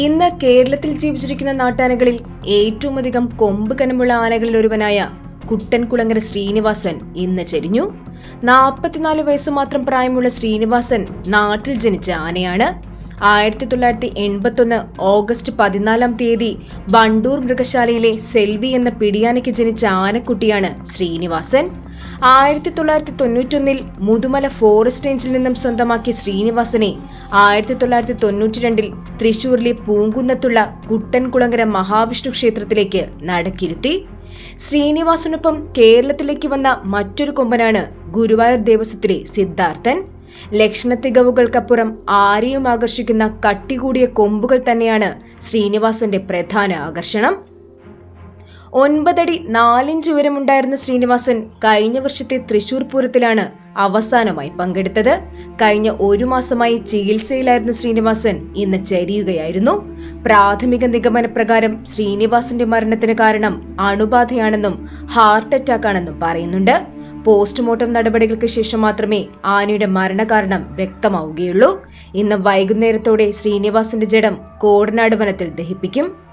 ഇന്ന് കേരളത്തിൽ ജീവിച്ചിരിക്കുന്ന നാട്ടാനകളിൽ ഏറ്റവും അധികം കൊമ്പ് കനമുള്ള ആനകളിൽ ഒരുവനായ കുട്ടൻകുളങ്ങര ശ്രീനിവാസൻ ഇന്ന് ചെരിഞ്ഞു. നാൽപ്പത്തിനാല് വയസ്സു മാത്രം പ്രായമുള്ള ശ്രീനിവാസൻ നാട്ടിൽ ജനിച്ച ആനയാണ്. ആയിരത്തി തൊള്ളായിരത്തി എൺപത്തൊന്ന് ഓഗസ്റ്റ് പതിനാലാം തീയതി ബണ്ടൂർ മൃഗശാലയിലെ സെൽവി എന്ന പിടിയാനയ്ക്ക് ജനിച്ച ആനക്കുട്ടിയാണ് ശ്രീനിവാസൻ. ആയിരത്തി തൊള്ളായിരത്തി തൊണ്ണൂറ്റൊന്നിൽ മുതുമല ഫോറസ്റ്റ് റേഞ്ചിൽ നിന്നും സ്വന്തമാക്കിയ ശ്രീനിവാസനെ ആയിരത്തി തൊള്ളായിരത്തി തൊണ്ണൂറ്റി രണ്ടിൽ തൃശൂരിലെ പൂങ്കുന്നത്തുള്ള കുട്ടൻകുളങ്ങര മഹാവിഷ്ണു ക്ഷേത്രത്തിലേക്ക് നടക്കിരുത്തി. ശ്രീനിവാസനൊപ്പം കേരളത്തിലേക്ക് വന്ന മറ്റൊരു കൊമ്പനാണ് ഗുരുവായൂർ ദേവസ്വത്തിലെ സിദ്ധാർത്ഥൻ. ലക്ഷണത്തികവുകൾക്കപ്പുറം ആരെയും ആകർഷിക്കുന്ന കട്ടികൂടിയ കൊമ്പുകൾ തന്നെയാണ് ശ്രീനിവാസന്റെ പ്രധാന ആകർഷണം. ഒൻപതടി നാലിഞ്ച് ഉയരമുണ്ടായിരുന്ന ശ്രീനിവാസൻ കഴിഞ്ഞ വർഷത്തെ തൃശൂർ പൂരത്തിലാണ് അവസാനമായി പങ്കെടുത്തത്. കഴിഞ്ഞ ഒരു മാസമായി ചികിത്സയിലായിരുന്ന ശ്രീനിവാസൻ ഇന്ന് ചരിയുകയായിരുന്നു. പ്രാഥമിക നിഗമന പ്രകാരം ശ്രീനിവാസന്റെ മരണത്തിന് കാരണം അണുബാധയാണെന്നും ഹാർട്ട് അറ്റാക്ക് ആണെന്നും പറയുന്നുണ്ട്. പോസ്റ്റ്മോർട്ടം നടപടികൾക്ക് ശേഷം മാത്രമേ ആനയുടെ മരണകാരണം വ്യക്തമാവുകയുള്ളൂ. ഇന്ന് വൈകുന്നേരത്തോടെ ശ്രീനിവാസന്റെ ജഡം കോടനാട് വനത്തിൽ ദഹിപ്പിക്കും.